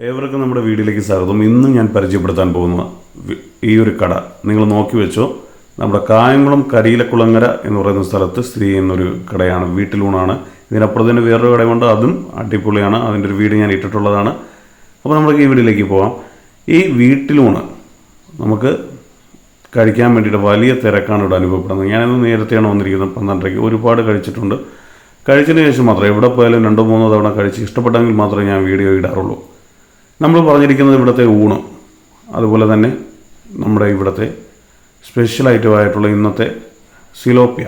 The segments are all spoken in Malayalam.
ഏവർക്കും നമ്മുടെ വീഡിയോയിലേക്ക് സ്വാഗതം. ഇന്ന് ഞാൻ പരിചയപ്പെടുത്താൻ പോകുന്ന ഈ ഒരു കട നിങ്ങൾ നോക്കി വെച്ചോ. നമ്മുടെ കായംകുളം കരിയിലക്കുളങ്ങര എന്ന് പറയുന്ന സ്ഥലത്ത് സ്ഥിതി ചെയ്യുന്നൊരു കടയാണ് വീട്ടിലൂണാണ് ഇതിനപ്പുറത്ത് തന്നെ വേറൊരു കടയുണ്ട് അതും അടിപൊളിയാണ്. അതിന്റെ ഒരു വീട് ഞാൻ ഇട്ടിട്ടുള്ളതാണ്. അപ്പോൾ നമുക്ക് ഈ വീഡിയോയിലേക്ക് പോകാം ഈ വീട്ടിലൂണ് നമുക്ക് കഴിക്കാൻ വേണ്ടിയിട്ട് വലിയ തിരക്കാണ് ഇവിടെ അനുഭവപ്പെടുന്നത്. ഞാനിന്ന് നേരത്തെയാണ് വന്നിരിക്കുന്നത് പന്ത്രണ്ടരയ്ക്ക്. ഒരുപാട് കഴിച്ചിട്ടുണ്ട്. കഴിച്ചതിന് ശേഷം മാത്രമേ എവിടെ പോയാലും രണ്ടോ മൂന്നോ തവണ കഴിച്ച് ഇഷ്ടപ്പെട്ടെങ്കിൽ മാത്രമേ ഞാൻ വീഡിയോ ഇടാറുള്ളൂ. നമ്മൾ പറഞ്ഞിരിക്കുന്നത് ഇവിടുത്തെ ഊണ്. അതുപോലെ തന്നെ നമ്മുടെ ഇവിടുത്തെ സ്പെഷ്യൽ ഐറ്റമായിട്ടുള്ള ഇന്നത്തെ സിലോപ്പിയ.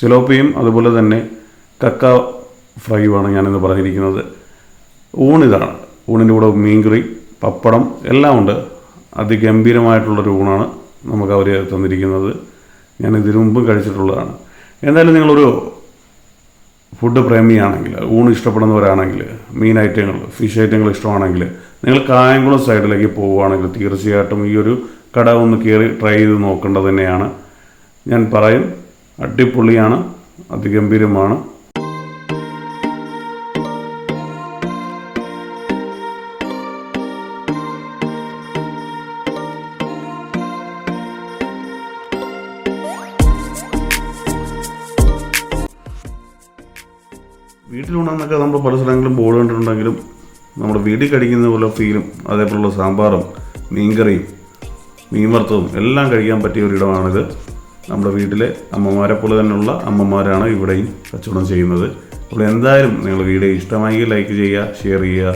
സിലോപ്പിയും അതുപോലെ തന്നെ കക്ക ഫ്രൈയുമാണ് ഞാനിന്ന് പറഞ്ഞിരിക്കുന്നത്. ഊണിതാണ്. ഊണിന്റെ കൂടെ മീൻകറി പപ്പടം എല്ലാം ഉണ്ട്. അതിഗംഭീരമായിട്ടുള്ളൊരു ഊണാണ് നമുക്ക് അവർ തന്നിരിക്കുന്നത്. ഞാൻ ഇതിനു മുമ്പ് കഴിച്ചിട്ടുള്ളതാണ്. എന്തായാലും നിങ്ങളൊരു ഫുഡ് പ്രേമിയാണെങ്കിൽ ഊണ് ഇഷ്ടപ്പെടുന്നവരാണെങ്കിൽ മീൻ ഐറ്റങ്ങൾ ഫിഷ് ഐറ്റങ്ങൾ ഇഷ്ടമാണെങ്കിൽ നിങ്ങൾ കായംകുളം സൈഡിലേക്ക് പോവുകയാണെങ്കിൽ തീർച്ചയായിട്ടും ഈ ഒരു കട ഒന്ന് കയറി ട്രൈ ചെയ്ത് നോക്കേണ്ടത് തന്നെയാണ്. ഞാൻ പറയും അടിപൊളിയാണ് അതിഗംഭീരമാണ്. വീട്ടിലുണ്ടെന്നൊക്കെ നമ്മൾ പല സ്ഥലങ്ങളിലും ബോർഡ് കണ്ടിട്ടുണ്ടെങ്കിലും നമ്മുടെ വീട്ടിൽ കഴിക്കുന്ന പോലെ ഫീലും അതേപോലുള്ള സാമ്പാറും മീൻകറിയും മീൻ വറുത്തതും എല്ലാം കഴിക്കാൻ പറ്റിയ ഒരിടമാണിത്. നമ്മുടെ വീട്ടിലെ അമ്മമാരെ പോലെ തന്നെയുള്ള അമ്മമാരാണ് ഇവിടെയും കച്ചവടം ചെയ്യുന്നത്. അപ്പോൾ എന്തായാലും നിങ്ങൾ വീഡിയോ ഇഷ്ടമായെങ്കിൽ ലൈക്ക് ചെയ്യുക ഷെയർ ചെയ്യുക.